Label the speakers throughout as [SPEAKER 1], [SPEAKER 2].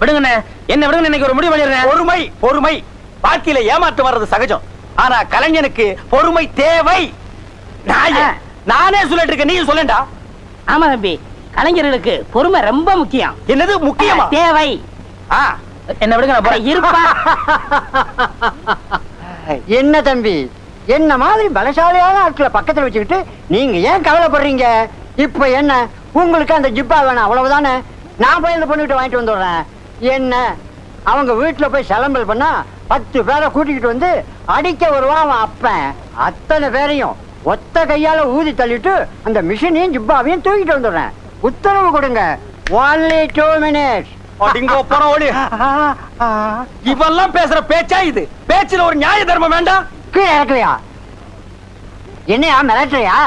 [SPEAKER 1] விடுங்கண்ணே. என்ன விடுங்க இன்னைக்கு ஒரு முடிவு பண்ணிடுறேன்.
[SPEAKER 2] பொறுமை பொறுமை. வாழ்க்கையில ஏமாற்றம் வர்றது சகஜம். ஆனா கலைஞனுக்கு பொறுமை தேவை. நானே சொல்லிட்டு இருக்கேன். நீ சொல்லண்டா?
[SPEAKER 3] ஆமா தம்பி கலைஞர்களுக்கு பொறுமை ரொம்ப முக்கியம்.
[SPEAKER 2] என்னது முக்கியமா?
[SPEAKER 3] தேவை.
[SPEAKER 2] ஆ,
[SPEAKER 1] என்ன விடுங்க
[SPEAKER 3] இருப்பா.
[SPEAKER 4] என்ன தம்பி என்ன மாதிரி பலசாலியான ஆட்களை பக்கத்துல வச்சுக்கிட்டு நீங்க ஏன் கவலைப்படுறீங்க? இப்ப என்ன? உங்களுக்கு அந்த ஜிப்பா வேணாம் அவ்வளவுதானே? நான் போய் இந்த பொண்ணுகிட்ட வாங்கிட்டு வந்துடுறேன். என்ன? அவங்க வீட்டுல போய் சலம்பல் பண்ணா பத்து பேரை கூட்டிக்கிட்டு வந்து அடிக்க வருவான் அவன் அப்பன். அத்தனை பேரையும் ஒத்த கையால ஊதி தள்ளிட்டு அந்த மிஷினையும் ஜிப்பாவையும் தூக்கிட்டு வந்துடுறேன். உத்தரவு கொடுங்க. ஒன்லி டூ மினிட்ஸ்
[SPEAKER 2] இவெல்லாம் பேசுற பேச்சா இது? பேச்சுல ஒரு நியாய தர்மம் வேண்டாம்?
[SPEAKER 4] கீழே இறக்கலையா? என்னையா மிரட்டுறியா?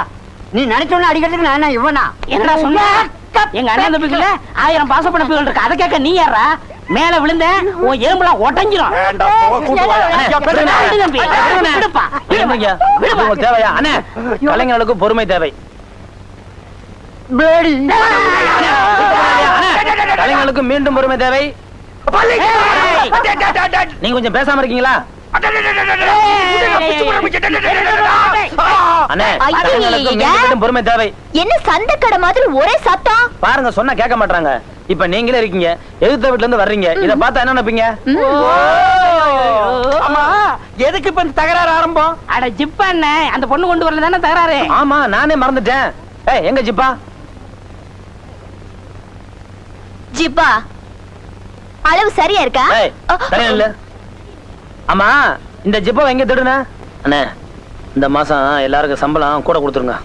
[SPEAKER 4] நீ நினைச்சோன்னு அடிக்கிறதுக்கு நான் இவனா?
[SPEAKER 3] என்னடா சொன்ன? எங்க அண்ணன் தம்பிக்குள்ள ஆயிரம் பாசப்படப்புகள் இருக்கு. அதை கேட்க நீ யாரா மேல விழுந்த உன் எலும்புலாம் ஒட்டஞ்சிரும்.
[SPEAKER 1] தேவையா? அண்ணே கலைஞர்களுக்கு பொறுமை தேவை. கலைஞர்களுக்கு மீண்டும் பொறுமை தேவை. நீங்க கொஞ்சம் பேசாம இருக்கீங்களா? பொறுமை தேவை.
[SPEAKER 5] என்ன சண்டைக்கடை மாதிரி ஒரே சத்தம்?
[SPEAKER 1] பாருங்க சொன்னா கேட்க மாட்டாங்க இப்ப நீங்களே இருக்கீங்க எதிர்த்த வீட்டுல இருந்து வர்றீங்க இத பார்த்தா என்ன நினைப்பீங்க?
[SPEAKER 2] ஆமா எதுக்கு இப்ப இந்த தகராறு ஆரம்பம்?
[SPEAKER 3] அட ஜிப்பா அண்ணே அந்த பொண்ணு கொண்டு வரல தானே தகராறு?
[SPEAKER 1] ஆமா நானே மறந்துட்டேன். ஏய் எங்க ஜிப்பா?
[SPEAKER 5] ஜிப்பா அளவு சரியா இருக்கா?
[SPEAKER 1] சரியா இல்ல. ஆமா இந்த ஜிப்பாவை எங்க திடுன அண்ணே இந்த மாசம் எல்லாருக்கும் சம்பளம் கூட கொடுத்துருங்க.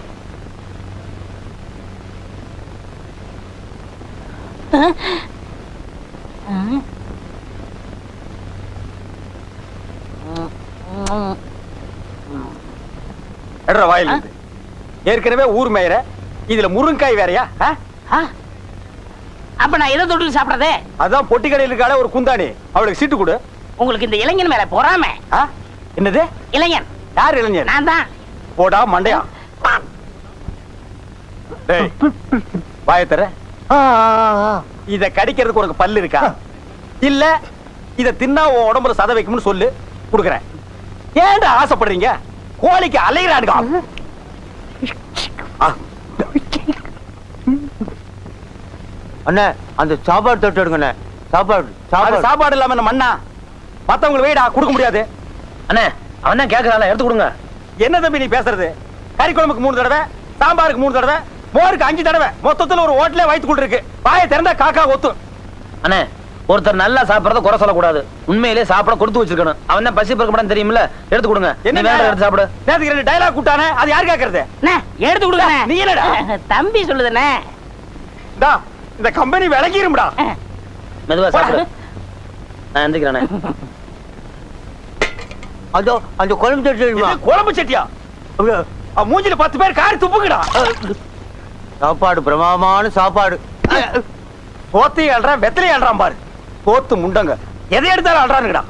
[SPEAKER 2] எடுற வாயில். ஏற்கனவே ஊர் மேயற இதுல முருங்காய் வேறயா?
[SPEAKER 3] அப்ப நான் எதை தொட்டு சாப்பிடறதே?
[SPEAKER 2] அதான் பொட்டி கடையில் இருக்காளே ஒரு குந்தாணி. அவளுக்கு சீட்டு கொடு.
[SPEAKER 3] உங்களுக்கு இந்த இளைஞன் மேல பொறாம?
[SPEAKER 2] என்னது?
[SPEAKER 3] இளைஞன்.
[SPEAKER 2] யார் இளைஞர்
[SPEAKER 3] நான் தான்.
[SPEAKER 2] போடா மண்டையா. டேய் வாய தர இத கடிக்கிறதுக்கு உனக்கு பல்லு இருக்கா? இல்ல இத தின்னா உன் உடம்புல சத வைக்கும்னு சொல்லு. குடுக்குறேன். ஏன்டா ஆசைப்படுறீங்க? கோழிக்கு அலைகிறானுங்க ஆ,
[SPEAKER 4] அண்ணே அந்த சாப்பாடு தொட்டு எடுங்கண்ணே. சாப்பாடு சாப்பாடு.
[SPEAKER 2] சாப்பாடு இல்லாம என்ன மண்ணா? மத்தவங்களுக்கு வெயிடா கொடுக்க முடியாது.
[SPEAKER 1] அண்ணே அவன் தான் கேக்குறான் எடுத்து கொடுங்க.
[SPEAKER 2] என்ன தம்பி நீ பேசுறது? கறி குழம்புக்கு மூணு தடவை சாம்பாருக்கு மூணு தடவை மோருக்கு அஞ்சு தடவை மொத்தத்துல ஒரு ஹோட்டலே வயிற்று இருக்கு வாயை திறந்தா காக்கா ஒத்தும்
[SPEAKER 1] அண்ணே ஒருத்தர் நல்லா சாப்பிடறத குறை சொல்லக்கூடாது. உண்மையிலே சாப்பிட கொடுத்து வச்சிருக்கணும். அவன் தான் பசி பிறக்க மாட்டான்னு தெரியுமில்ல? எடுத்து கொடுங்க.
[SPEAKER 2] என்ன
[SPEAKER 1] வேற எடுத்து சாப்பிடு.
[SPEAKER 2] நேத்துக்கு ரெண்டு டைலாக் கூட்டானே அது யார் கேக்குறது?
[SPEAKER 3] அண்ணே, எடுத்து கொடுக்கறேன்
[SPEAKER 2] நீ என்னடா?
[SPEAKER 3] தம்பி சொல்லுதுண்ணே.
[SPEAKER 2] டா இந்த கம்பெனி விளங்கிரும்டா
[SPEAKER 1] மெதுவா சாப்பிடு. நான் எந்திரிக்கிறேனே
[SPEAKER 4] அதோ அந்த குழம்பு எடுமா
[SPEAKER 2] இது குழம்பு சட்டியா? மூஞ்சில பத்து பேர் காரி துப்புங்கடா
[SPEAKER 4] சாப்பாடு பிரமாதமான சாப்பாடு.
[SPEAKER 2] போத்தையும் அல்றான் வெத்தலையும் அல்றான் பாரு. போத்து முண்டங்க. எதை எடுத்தாலும் அல்றானுங்கடா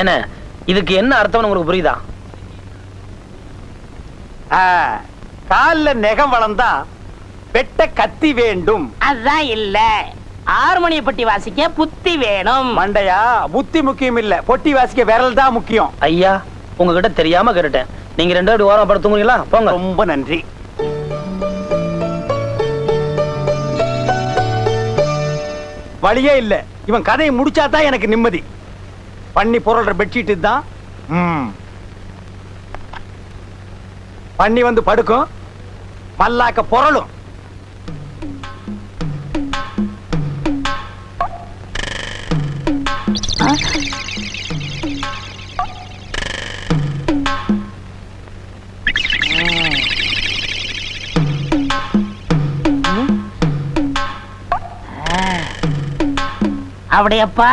[SPEAKER 1] ஏண்ணே இதுக்கு என்ன அர்த்தம்னு உங்களுக்கு புரியுதா?
[SPEAKER 2] ஆ, கால்ல நெகம் வளர்ந்தா வெட்ட கத்தி வேண்டும்.
[SPEAKER 3] அதுதான் இல்ல. ஆறுமணிய பட்டி வாசிக்க புத்தி வேணும்.
[SPEAKER 2] மண்டையா? புத்தி முக்கியம் இல்ல. பொட்டி வாசிக்க விரல் தான் முக்கியம்.
[SPEAKER 1] ஐயா உங்ககிட்ட தெரியாம கேட்டுட்டேன். நீங்க ரெண்டு பேரும் ஓரம் படுத்து தூங்குறீங்களா போங்க.
[SPEAKER 2] ரொம்ப நன்றி. வழியே இல்ல. இவன் கதையை முடிச்சாதான் எனக்கு நிம்மதி. பண்ணி புரள்ற பெட்ஷீட் தான் பண்ணி வந்து படுக்கும். பல்லாக்க புரளும்.
[SPEAKER 3] அப்படியப்பா?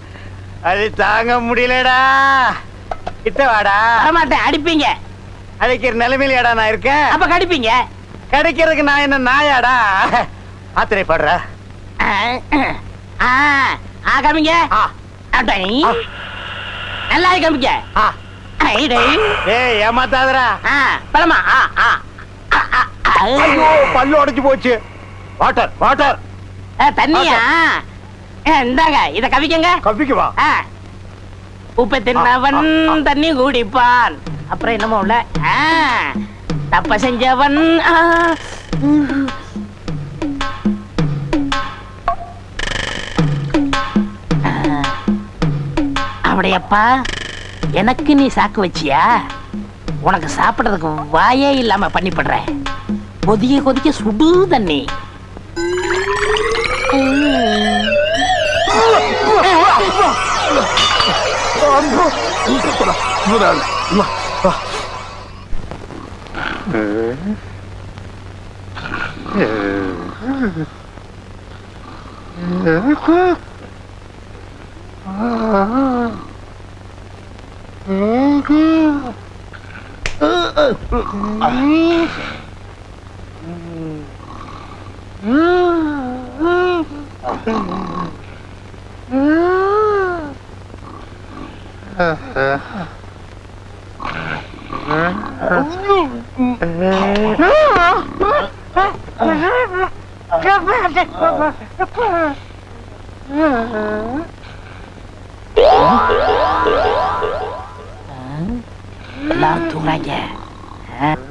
[SPEAKER 2] அது தாங்க முடியலடா. கிட்ட வாடா.
[SPEAKER 3] வரமாட்டேன் அடிப்பீங்க.
[SPEAKER 2] அழைக்கிற நிலைமையிலடா நான் இருக்கேன்.
[SPEAKER 3] அப்ப கடிப்பீங்க.
[SPEAKER 2] கிடைக்கிறதுக்கு நான் என்ன நாயாடா? ஆத்திரைப்படுற
[SPEAKER 3] ஆ, ஆ, காமிங்க. நல்லா காமிங்க.
[SPEAKER 2] ஏய் ஏமாத்தாதடா.
[SPEAKER 3] ஆ, பழமா.
[SPEAKER 2] ஐயோ பல்லு உடைஞ்சு போச்சு. Water water.
[SPEAKER 3] தண்ணியா? இந்தாங்க இத கவிக்கங்க.
[SPEAKER 2] கப்பிக்கு வா
[SPEAKER 3] ஆ. உப்பை தின்னவன். தண்ணி குடிப்பான். அப்புறம் என்னமோ உள்ள தப்ப செஞ்சவன். அப்படியப்பா எனக்கு நீ சாக்கு வச்சியா? உனக்கு சாப்பிடுறதுக்கு வாயே இல்லாம பண்ணிப்படுறேன். கொதிக்க கொதிக்க சுடு தண்ணி. எல்லாரும் தூங்குறாங்க ஆ. ம்?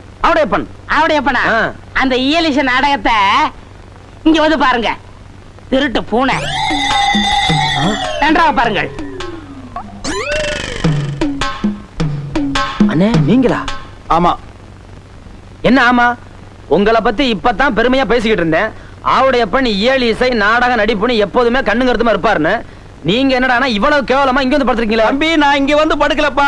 [SPEAKER 1] ஆவுடையப்பன்
[SPEAKER 3] அவடையப்பனா
[SPEAKER 1] ஆ.
[SPEAKER 3] அந்த இயலிச நாடகத்தை இங்க வந்து பாருங்க. திருட்டு பூனை. நன்றாக பாருங்கள்.
[SPEAKER 1] அண்ணே நீங்களா?
[SPEAKER 2] ஆமா.
[SPEAKER 1] என்ன ஆமா? உங்களை பத்தி இப்பதான் பெருமையா பேசிக்கிட்டு இருந்தேன். ஆவுடையப்பன் இயல் இசை நாடக நடிப்புன்னு எப்போதுமே கண்ணும் கருத்துமா இருப்பாருன்னு. நீங்க என்னடானா இவ்வளவு கேவலமா இங்க வந்து படுத்துருக்கீங்களா?
[SPEAKER 2] தம்பி நான் இங்க வந்து படுக்கலப்பா.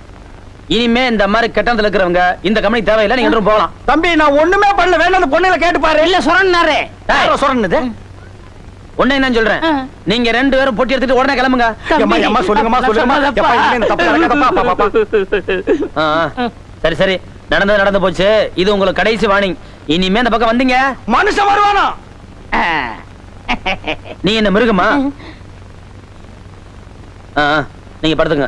[SPEAKER 1] இனிமே இந்த மாதிரி கட்டணத்துல இருக்கிறவங்க இந்த கம்பெனி தேவையில்லை நீங்க என்றும் போகலாம்.
[SPEAKER 2] தம்பி நான் ஒண்ணுமே பண்ணல. வேணா அந்த பொண்ணுல கேட்டு பாரு.
[SPEAKER 3] இல்ல சொன்னாரு
[SPEAKER 2] யாரோ சொன்னது
[SPEAKER 1] ஒண்ணு என்ன சொல்றேன். நீங்க ரெண்டு பேரும் பொட்டி எடுத்துட்டு உடனே கிளம்புங்க.
[SPEAKER 2] ஏம்மா, சொல்லுங்கம்மா.
[SPEAKER 1] சரி சரி. நடந்தது நடந்து போச்சு. இது உங்களுக்கு கடைசி வார்னிங் இனிமே இந்த பக்கம் வந்தீங்க.
[SPEAKER 2] மனுஷன் வருவானா.
[SPEAKER 1] நீ என்ன மிருகமா? ஆ, ஆ, நீங்க படுத்துங்க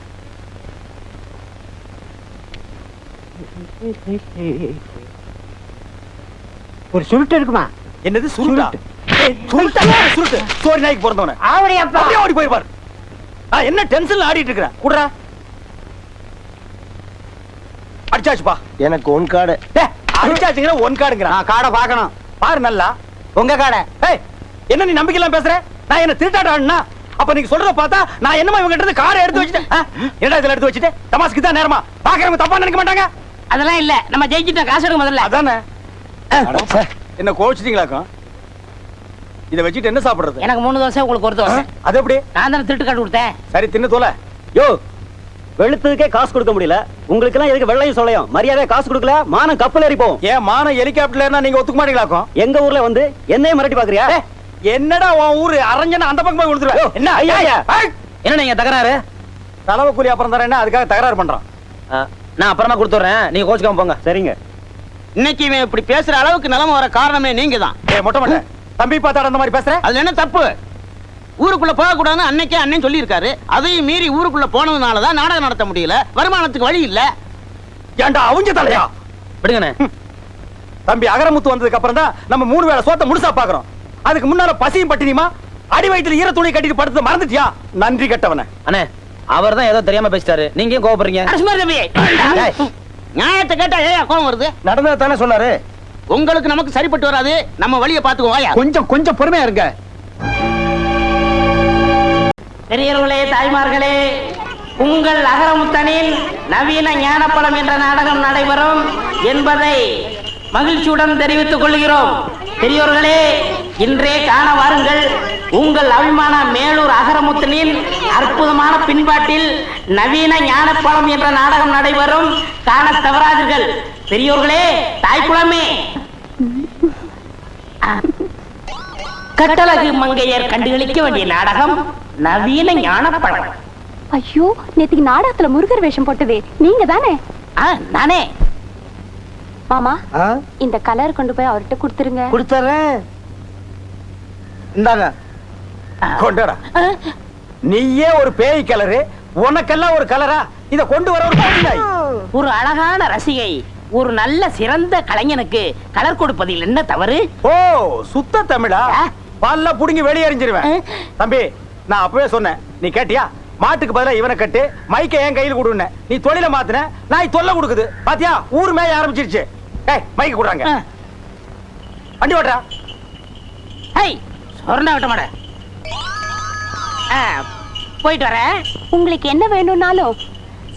[SPEAKER 4] ஒரு சுருட்டு இருக்குமா?
[SPEAKER 2] என்னது சுருட்டா? சுருட்டா. சுருட்டு? சோரி நாய்க்கு பிறந்தவன.
[SPEAKER 4] ஆவடி அப்பா
[SPEAKER 2] ஓடி போயிருப்பார் நான் என்ன டென்ஷன்ல ஆடிட்டு இருக்கிறேன் குடுறா. அடிச்சாச்சுப்பா.
[SPEAKER 6] எனக்கு ஒன் கார்டு
[SPEAKER 2] டேய் அடிச்சாச்சுங்கிற ஒன் கார்டுங்கிறான்
[SPEAKER 4] நான் காடை பார்க்கணும்.
[SPEAKER 2] பாரு நல்லா.
[SPEAKER 4] உங்க காடை.
[SPEAKER 2] ஏய் என்ன நீ நம்பிக்கை இல்லாம பேசுற? நான் என்ன திருட்டாட்டம் ஆடுனா? அப்ப நீங்க சொல்றத பார்த்தா நான் என்னமா இவங்க இருந்து காரை எடுத்து வச்சுட்டேன்? என்னடா இதுல எடுத்து வச்சுட்டு? தமாஸ்க்கு தான் நேரமா? பாக்குறவங்க தப்பா நினைக்க மாட்டாங்க?
[SPEAKER 3] அதெல்லாம் இல்ல. நம்ம ஜெயிச்சிட்டோம். காசு எடுக்க முதல்ல.
[SPEAKER 2] அதானே? என்ன கோவிச்சிட்டீங்களாக்கும்? இத வச்சுட்டு என்ன சாப்பிடுறது?
[SPEAKER 3] எனக்கு மூணு தோசை உங்களுக்கு ஒரு தோசை.
[SPEAKER 2] அது எப்படி?
[SPEAKER 3] நான் தானே திருட்டு காட்டு கொடுத்தேன்.
[SPEAKER 2] சரி தின்னு தோல.
[SPEAKER 7] யோ வெளுத்ததுக்கே காசு கொடுக்க முடியல. உங்களுக்கு எல்லாம் எதுக்கு வெள்ளையும் சொல்லையும் மரியாதை காசு கொடுக்கல மானம் கப்பல் ஏறி
[SPEAKER 2] ஏன் மானம் ஹெலிகாப்டர்ல நீங்க ஒத்துக்க மாட்டீங்களாக்கும்?
[SPEAKER 7] எங்க ஊர்ல வந்து என்னையும் மிரட்டி பாக்குறியா?
[SPEAKER 2] என்னடா உன் ஊரு? அரஞ்சனா அந்த பக்கம் போய் கொடுத்துருவேன் என்ன? ஐயா
[SPEAKER 1] என்ன நீங்க தகராறு?
[SPEAKER 2] தலைவை கூலி அப்புறம் தரேன்னா அதுக்காக தகராறு பண்றான்.
[SPEAKER 1] நான் அப்புறமா கொடுத்துட்றேன். நீங்க கோச்சுக்காம போங்க.
[SPEAKER 7] சரிங்க.
[SPEAKER 8] இன்னைக்கு இவன் இப்படி பேசுற அளவுக்கு நிலைமை வர காரணமே நீங்க தான்
[SPEAKER 2] மொட்டை மொட்டை தம்பி பார்த்தாட அந்த மாதிரி பேசுற?
[SPEAKER 8] அதுல என்ன தப்பு? ஊருக்குள்ள போக கூடாதுன்னு அன்னைக்கே அண்ணன் சொல்லியிருக்காரு. அதையும் மீறி ஊருக்குள்ள போனதுனால தான் நாடகம் நடத்த முடியல. வருமானத்துக்கு வழி இல்ல.
[SPEAKER 2] ஏன்டா அவுஞ்ச தலையா?
[SPEAKER 1] விடுங்கண்ணே.
[SPEAKER 2] தம்பி அகரமுத்து வந்ததுக்கு அப்புறம் தான் நம்ம மூணு வேளை சோத்த முழுசா பாக்குறோம். அதுக்கு முன்னால பசியும் பட்டினியுமா? அடி வயித்துல ஈர துணி கட்டிட்டு படுத்து மறந்துட்டியா? நன்றி கட்டவன.
[SPEAKER 1] அண்ணே அவர் தான் ஏதோ தெரியாம பேசிட்டாரு. நீங்க ஏன் கோவப்படுறீங்க?
[SPEAKER 3] அரசுமாரி தம்பி
[SPEAKER 1] ஏய்,
[SPEAKER 8] நியாயத்தை கேட்டா ஏன் கோவம் வருது?
[SPEAKER 6] நடந்தது தானே சொன்னாரு.
[SPEAKER 8] உங்களுக்கு நமக்கு சரிப்பட்டு வராது. நம்ம வழியை பாத்துக்குவோம்
[SPEAKER 6] கொஞ்சம் கொஞ்சம் பொறுமையா இருங்க.
[SPEAKER 3] பெரியவர்களே தாய்மார்களே உங்கள் அகரமுத்தனில் நவீன ஞானப்பழம் என்ற நாடகம் நடைபெறும் என்பதை மகிழ்ச்சியுடன் தெரிவித்துக் கொள்கிறோம். பெரியோர்களே இன்றே காண வாருங்கள். உங்கள் அபிமான மேலூர் அகரமுத்தனின் அற்புதமான பின்பாட்டில் நவீன ஞானப்பழம் என்ற நாடகம் நடைபெறும். காண தவறாதீர்கள். பெரியோர்களே தாய்க்குளமே கட்டழகு மங்கையர் கண்டுகளிக்க வேண்டிய நாடகம் நவீன ஞானப்பழம்
[SPEAKER 5] ஐயோ நேத்துக்கு நாடகத்துல முருகர் வேஷம் போட்டதே. நீங்க தானே?
[SPEAKER 3] ஆ, நானே.
[SPEAKER 5] மாமா இந்த கலர் கொண்டு போய் அவர்கிட்ட கொடுத்துருங்க.
[SPEAKER 6] கொடுத்துறேன் இந்தாங்க.
[SPEAKER 2] கொண்டாடா. நீயே ஒரு பேய் கலரு உனக்கெல்லாம் ஒரு கலரா? இத கொண்டு வர ஒரு.
[SPEAKER 3] ஒரு அழகான ரசிகை ஒரு நல்ல சிறந்த கலைஞனுக்கு கலர் கொடுப்பதில் என்ன தவறு?
[SPEAKER 2] ஓ சுத்த தமிழா. பல்ல புடுங்கி வெளியே எறிஞ்சிருவேன்.
[SPEAKER 3] ஆ.
[SPEAKER 2] தம்பி நான் அப்பவே சொன்னேன். நீ கேட்டியா? மாட்டுக்கு பதிலா இவனை கட்டு மைக்க என் கையில் கொடுன்னு. நீ தொழில மாத்தின நாய் தொல்லை கொடுக்குது. பாத்தியா? ஊர் மேய ஆரம்பிச்சிருச்சு. ஏய் மைக்க கொடுறாங்க. வண்டி ஓட்டுறா.
[SPEAKER 3] ஹை சொரணா விட்ட மாட போயிட்டு வரேன்.
[SPEAKER 5] உங்களுக்கு என்ன வேணும்னாலும்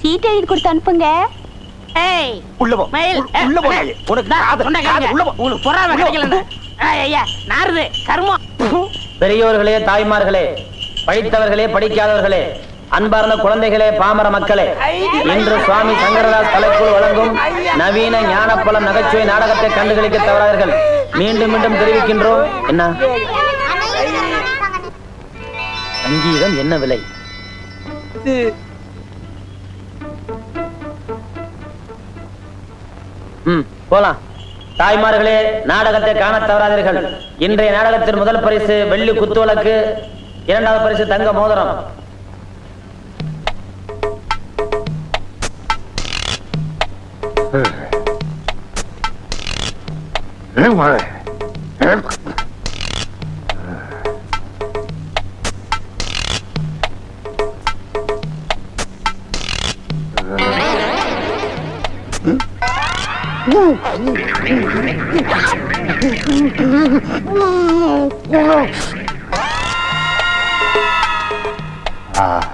[SPEAKER 5] சீட் எழுதி கொடுத்து அனுப்புங்க.
[SPEAKER 3] ஏய்
[SPEAKER 2] உள்ள போ.
[SPEAKER 3] மயில்
[SPEAKER 2] உள்ள- உள்ள போ நாயே. உனக்கு
[SPEAKER 3] தா,
[SPEAKER 2] காது-
[SPEAKER 3] தொண்டை
[SPEAKER 2] காது
[SPEAKER 3] கடிங்க.
[SPEAKER 2] உள்ள போ.
[SPEAKER 3] உங்களுக்கு பொறாம
[SPEAKER 2] உள்ள போ.
[SPEAKER 3] கிடைக்கல ஐயா நாருது கர்மம்.
[SPEAKER 1] பெரியோர்களே தாய்மார்களே படித்தவர்களே படிக்காதவர்களே அன்பார்ந்த குழந்தைகளே பாமர மக்களே இன்று சுவாமி சங்கரதாஸ் கலைக்குழு வழங்கும் நவீன ஞானப்பழம் நகைச்சுவை நாடகத்தை கண்டுகளிக்க தவறாதீர்கள். மீண்டும் மீண்டும் தெரிவிக்கின்றோம். என்ன? சங்கீதம் என்ன விலை? ம் போலாம். தாய்மார்களே நாடகத்தை காண தவறாதீர்கள். இன்றைய நாடகத்தின் முதல் பரிசு வெள்ளி குத்துவிளக்கு இரண்டாவது பரிசு தங்க மோதிரம். ஏன் மழை Ah.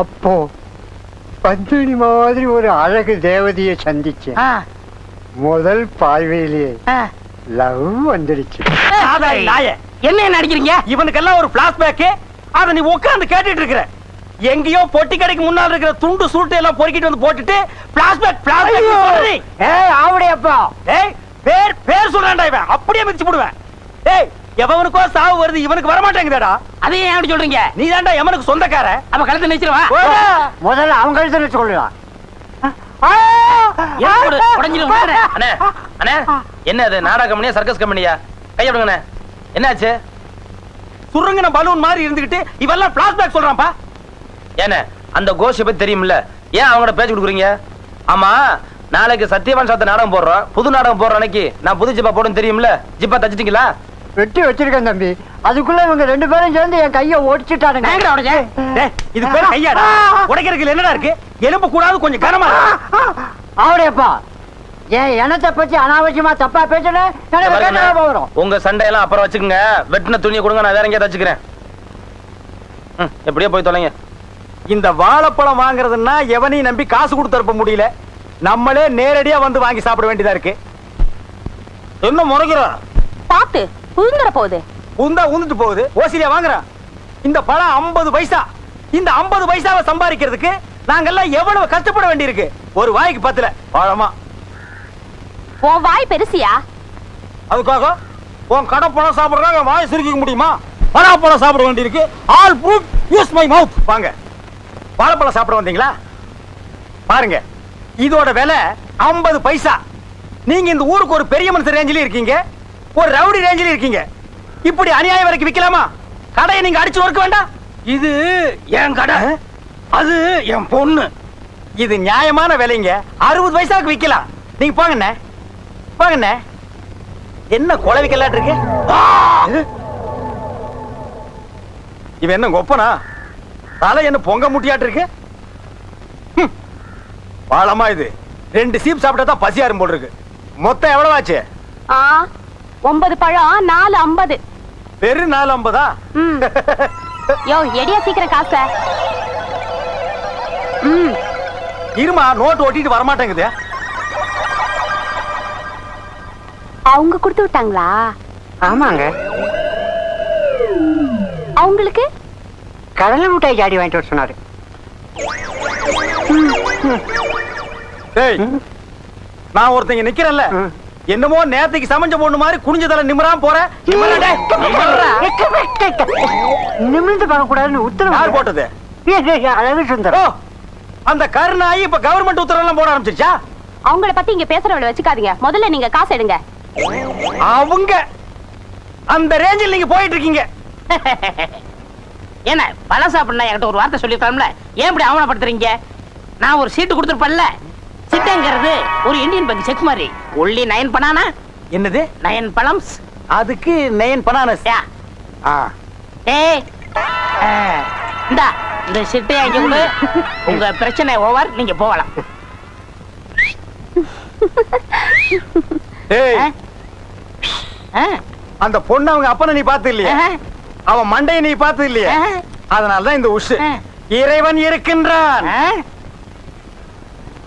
[SPEAKER 4] அப்போ பத்மினி மாதிரி ஒரு அழகு தேவதையை சந்திச்சேன்.
[SPEAKER 3] ஆ,
[SPEAKER 4] முதல் பார்வையிலேயே. லவ் வந்துடுச்சு.
[SPEAKER 3] என்ன நடிக்கிறீங்க
[SPEAKER 2] இவனுக்கெல்லாம் ஒரு பிளாஸ்பேக் அத நீ உட்கார்ந்து கேட்டுட்டு இருக்கிற. எங்கேயோ பொட்டி கடைக்கு முன்னால இருக்கிற துண்டு சுருட்டு எல்லாம் பொறுக்கிட்டு வந்து போட்டுட்டு பிளாஸ்பேக் பிளாஸ்பேக்
[SPEAKER 4] ஏய் ஆவடையப்பா.
[SPEAKER 2] ஏய் பேர் பேர் சொல்றான்டா இவன். அப்படியே மிதிச்சு போடுவேன். ஏய் எவனுக்கோ சாவு வருது இவனுக்கு வர மாட்டேங்குதா
[SPEAKER 3] அதையும் ஏன் அப்படி சொல்றீங்க?
[SPEAKER 2] நீ தான்டா எவனுக்கு சொந்தக்கார.
[SPEAKER 3] அப்ப கழுத்து நிச்சிருவா
[SPEAKER 2] போடா.
[SPEAKER 4] முதல்ல சொல்லலாம்
[SPEAKER 3] உடஞ்சிடும்
[SPEAKER 1] அண்ணே அண்ணே என்ன அது நாடக கம்பெனியா சர்க்கஸ் கம்பெனியா? கைய விடுங்கண்ணே. என்னாச்சு?
[SPEAKER 2] சுருங்கின பலூன் மாதிரி இருந்துகிட்டு இவெல்லாம் பிளாஸ்பேக் சொல்றான்ப்பா.
[SPEAKER 1] ஏண்ணே அந்த கோஷை பத்தி தெரியும்ல ஏன் அவங்களோட பேச்சு கொடுக்குறீங்க? ஆமா நாளைக்கு சத்யவான் சாத்த நாடகம் போடுறோம். புது நாடகம் போடுற அன்னைக்கு நான் புது ஜிப்பா போடுன்னு தெரியும்ல ஜிப்பா தச்சிட்டீங்களா?
[SPEAKER 4] வெட்டி வச்சிருக்கேன் தம்பி. அதுக்குள்ள இவங்க ரெண்டு பேரும் சேர்ந்து என் கையை ஒடிச்சிட்டானுங்க.
[SPEAKER 2] இது பேர் கையாடா. உடைக்கிறதுக்கு என்னடா இருக்கு? எலும்பு கூடாது கொஞ்சம் கனமா இருக்கு.
[SPEAKER 4] ஆவடையப்பா. என் இனத்தை பத்தி அனாவசியமா தப்பா பேசுன?
[SPEAKER 1] இங்க
[SPEAKER 4] எனக்கு
[SPEAKER 1] பாருங்க,
[SPEAKER 4] கேட்டா போகிறோம்
[SPEAKER 1] உங்க சண்டையெல்லாம் அப்புறம் வச்சுக்கோங்க. வெட்டின துணியை கொடுங்க நான் வேற எங்கேயா தச்சுக்கிறேன் ம், எப்படியோ போய் தொலைங்க.
[SPEAKER 2] இந்த வாழைப்பழம் வாங்குறதுன்னா எவனையும் நம்பி காசு கொடுத்து அனுப்ப முடியல. நம்மளே நேரடியா வந்து வாங்கி சாப்பிட வேண்டியதா இருக்கு. என்ன முறைக்கிறோம்
[SPEAKER 5] பாத்து. புழுந்துற போகுது.
[SPEAKER 2] உந்தா உந்துட்டு போகுது. ஓசிலியா வாங்குறான் இந்த பழம் 50 பைசா. இந்த 50 பைசாவை சம்பாதிக்கிறதுக்கு நாங்கெல்லாம் எவ்வளவு கஷ்டப்பட வேண்டியிருக்கு? ஒரு வாய்க்கு பத்துல. பழமா
[SPEAKER 5] உன் வாய் பெருசியா?
[SPEAKER 2] அதுக்காக உன் கடை பழம் சாப்பிடுறாங்க வாய் சுருக்கிக்க முடியுமா? பழம் சாப்பிட வேண்டியிருக்கு. All food use my mouth வாங்க. வாழைப்பழம் சாப்பிட வந்தீங்களா? பாருங்க. இதோட விலை 50 பைசா. நீங்க இந்த ஊருக்கு ஒரு பெரிய மனுஷன் ரேஞ்சில இருக்கீங்க. ஒரு ரவுடி ரேஞ்சில இருக்கீங்க. இப்படி அநியாயம் வரைக்கும் விக்கலாமா? கடையை நீங்க அடிச்சு ஒர்க்க வேண்டாம். இது என் கடை. அது என் பொண்ணு. இது நியாயமான விலைங்க. அறுபது பைசாக்கு விக்கலாம். நீங்க போங்கண்ணே. போங்கண்ணே. என்ன கொலை விக்கலாட்டு இருக்கு? இவன் என்ன கொப்பனா? தலை என்ன பொங்க முட்டியாட்டு இருக்கு. வாழமா இது. ரெண்டு சீப் சாப்பிட்டா தான் பசியாரும் போல் இருக்கு. மொத்தம் எவ்வளவு ஆச்சு?
[SPEAKER 5] ஆ ஒன்பது பழம் நாலு ஐம்பது.
[SPEAKER 2] பெரு நாலு ஐம்பதா?
[SPEAKER 5] யோ எடியா சீக்கிரம் காசை. ம்.
[SPEAKER 2] இருமா நோட்டு ஒட்டிட்டு வரமாட்டேங்குது.
[SPEAKER 5] அவங்க கொடுத்து விட்டாங்களா?
[SPEAKER 4] ஆமாங்க.
[SPEAKER 5] அவங்களுக்கு?
[SPEAKER 4] கடலை மிட்டாய் ஜாடி வாங்கிட்டு வர சொன்னாரு.
[SPEAKER 2] டேய் நான் ஒருத்தங்க நிக்கிறேன்ல. என்னமோ நேத்துக்கு சமைஞ்ச பொண்ணு மாதிரி குனிஞ்ச தலை நிமிராம போற.
[SPEAKER 4] நிமிர்ந்து பார்க்கக்கூடாதுன்னு உத்தரவு
[SPEAKER 2] யார் போட்டது?
[SPEAKER 4] அழகு சுந்தரம்
[SPEAKER 2] அந்த கருணாயி இப்ப கவர்மெண்ட் உத்தரவு எல்லாம் போட ஆரம்பிச்சிருச்சா?
[SPEAKER 5] அவங்கள பத்தி இங்க பேசுறவள வச்சுக்காதீங்க. முதல்ல நீங்க காசு எடுங்க.
[SPEAKER 2] அவங்க அந்த ரேஞ்சில் நீங்க போயிட்டு இருக்கீங்க
[SPEAKER 3] என்ன பழம் சாப்பிடணும் என்கிட்ட ஒரு வார்த்தை சொல்லிருக்கலாம்ல ஏன் இப்படி அவமானப்படுத்துறீங்க? நான் ஒரு சீட்டு கொடுத்துருப்பேன்ல. சிட்டங்கிறது ஒரு இந்தியன் பேங்க் செக் மாதிரி ஒல்லி நயன் பனானா?
[SPEAKER 2] என்னது?
[SPEAKER 3] நயன் பழம்ஸ்.
[SPEAKER 2] அதுக்கு நயன் பனானஸ்.
[SPEAKER 3] ஏய் இந்தா இந்த சிட்டை அங்க கொடு உங்க பிரச்சனை ஓவர் நீங்க போகலாம்.
[SPEAKER 2] ஏய்? அந்த பொண்ணு அவங்க அப்பனை நீ பார்த்து இல்லையா. அவன் மண்டையை நீ பார்த்து இல்லையா. அதனாலதான் இந்த உஷு. இறைவன் இருக்கின்றான்?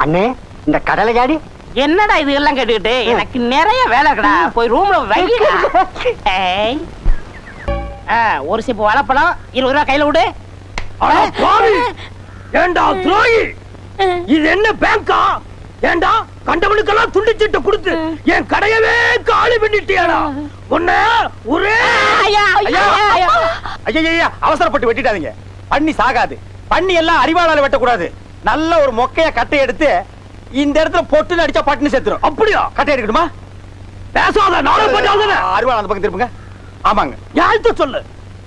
[SPEAKER 4] அண்ணே இந்த கடலை ஜாடி.
[SPEAKER 3] என்னடா இது எல்லாம் கேட்டுக்கிட்டு எனக்கு நிறைய வேலை இருக்குடா போய் ரூம்ல ஏய். ஆ, ஒரு சிப்பு வாழைப்பழம் இருபது ரூபா கையில விடு
[SPEAKER 2] ஏண்டா துரோகி?
[SPEAKER 6] இது என்ன பேங்கா? ஏண்டா கண்டவனுக்கெல்லாம் துண்டிச்சிட்டு கொடுத்து என் கடையவே காலி பண்ணிட்டியாடா? உன்ன ஒரே
[SPEAKER 3] ஐயா, ஐயா, ஐயா.
[SPEAKER 2] ஐயா அவசரப்பட்டு வெட்டிட்டாதீங்க பண்ணி சாகாது. பண்ணி எல்லாம் அறிவாளால வெட்டக்கூடாது. நல்ல ஒரு மொக்கைய கட்டை எடுத்து இந்த இடத்துல பொட்டுன்னு அடிச்சா பட்டுன்னு செத்துரும்.
[SPEAKER 6] அப்படியா?
[SPEAKER 2] கட்டை எடுக்கணுமா
[SPEAKER 6] பேசாத நானும் பண்ணாத
[SPEAKER 2] அறிவாள் அந்த பக்கம் திருப்புங்க. ஆமாங்க.
[SPEAKER 6] யாழ்த்த சொல்லு?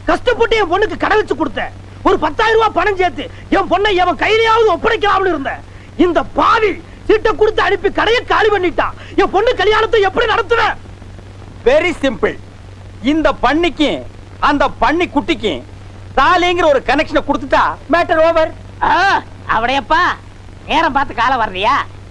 [SPEAKER 6] கஷ்டப்பட்டு என் பொண்ணுக்கு கடை வச்சு கொடுத்தேன். ஒரு பத்தாயிரம் ரூபாய் பணம் சேர்த்து என் பொண்ணை எவன் கையிலையாவது ஒப்படைக்கலாம்னு இருந்தேன். இந்த பாவி சீட்டை கொடுத்து அனுப்பி கடையை காலி பண்ணிட்டான் என் பொண்ணு கல்யாணத்தை எப்படி நடத்துவேன்?
[SPEAKER 2] வெரி சிம்பிள் இந்த பண்ணிக்கும் அந்த பண்ணி குட்டிக்கும் தாலிங்கிற ஒரு கனெக்ஷனை கொடுத்துட்டா மேட்டர் ஓவர்
[SPEAKER 3] ஆ, அவடையப்பா. நேரம் பார்த்து காலம் வர்றியா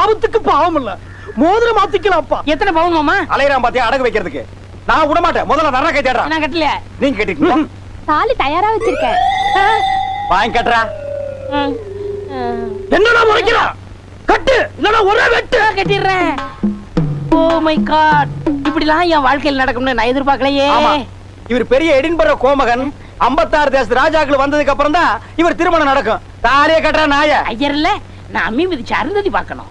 [SPEAKER 6] ஆபத்துக்கு பாவம் இல்ல. மோதிரம் மாத்திக்கலாம்ப்பா.
[SPEAKER 3] எத்தனை பவுன் மாமா?
[SPEAKER 2] அலையறான் பாத்தியா அடகு வைக்கிறதுக்கு. நான் விட மாட்டேன். முதல்ல நர கை தேடுறா
[SPEAKER 3] நான் கட்டல
[SPEAKER 2] நீங்க கேட்டீங்களா
[SPEAKER 5] தாலி தயாரா வச்சிருக்கேன்.
[SPEAKER 2] வாங்கி கட்டுறா.
[SPEAKER 6] என்னடா முறைக்கிறா? கட்டு. இல்லனா ஒரே வெட்டு.
[SPEAKER 3] கட்டிடுறேன். Oh my god. இப்படிலாம் என் வாழ்க்கையில் நடக்கும்னு நான் எதிர்பார்க்கலையே.
[SPEAKER 2] இவர் பெரிய எடின்பர கோமகன் 56 தேச ராஜாக்கள் வந்ததுக்கு அப்புறம் தான் இவர் திருமணம் நடக்கும். தாலிய கட்டுற நாய.
[SPEAKER 3] ஐயர் இல்ல நான் அம்மி மிதிச்சு அருந்ததி பார்க்கணும்.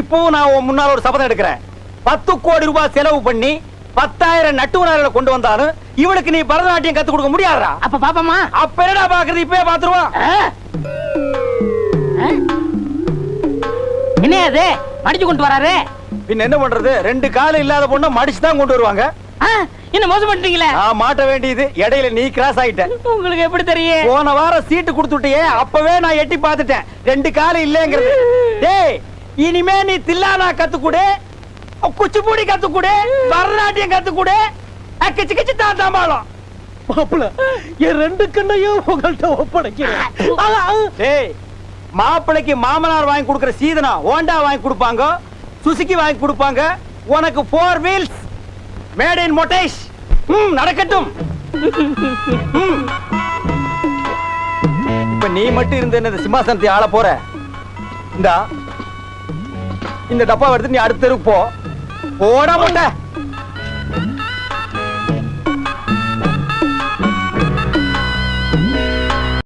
[SPEAKER 2] இப்பவும் நான் முன்னால ஒரு சபதம் எடுக்கிறேன். பத்து கோடி ரூபாய் செலவு பண்ணி பத்தாயிரம் நட்டுவனார்களை கொண்டு வந்தாலும் இவனுக்கு நீ பரதநாட்டியம் கத்து கொடுக்க முடியாதா
[SPEAKER 3] அப்ப பாப்பமா
[SPEAKER 2] அப்ப என்னடா பாக்குறது? இப்பவே பாத்துருவான்
[SPEAKER 3] என்ன அது? மடிச்சு கொண்டு வராரு?
[SPEAKER 2] பின்ன என்ன பண்றது? ரெண்டு கால் இல்லாத பொண்ணை மடிச்சு தான் கொண்டு வருவாங்க.
[SPEAKER 3] என்ன மோசம் பண்ணிட்டீங்களே?
[SPEAKER 2] நான் மாட்ட வேண்டியது இடையில நீ கிராஸ் ஆயிட்ட.
[SPEAKER 3] உங்களுக்கு எப்படி தெரியும்?
[SPEAKER 2] போன வாரம் சீட்டு கொடுத்துட்டியே அப்பவே நான் எட்டி பார்த்துட்டேன். ரெண்டு கால் இல்லைங்கிறது. டேய் இனிமே நீ தில்லானா கத்துக்கூடு? குச்சிப்பூடி கத்துக்கூடு பரதநாட்டியம் கத்துக்கூடு. கிச்சு கிச்சு தான் தாம்பாளம்
[SPEAKER 6] மாப்பிள என் ரெண்டு கண்ணையும் உங்கள்கிட்ட ஒப்படைக்கிறேன்.
[SPEAKER 2] மாப்பிளைக்கு மாமனார் வாங்கி கொடுக்கிற சீதனா ஹோண்டா வாங்கி கொடுப்பாங்க? சுசுகி வாங்கி கொடுப்பாங்க? உனக்கு ஃபோர் வீல்ஸ் மேட் இன் மொட்டேஷ் ம் நடக்கட்டும். இப்ப நீ மட்டும் இருந்த சிம்மாசனத்தை ஆள போற. இந்தா. இந்த டப்பா எடுத்து நீ அடுத்த தெருக்கு போ. போடா மொட்டை.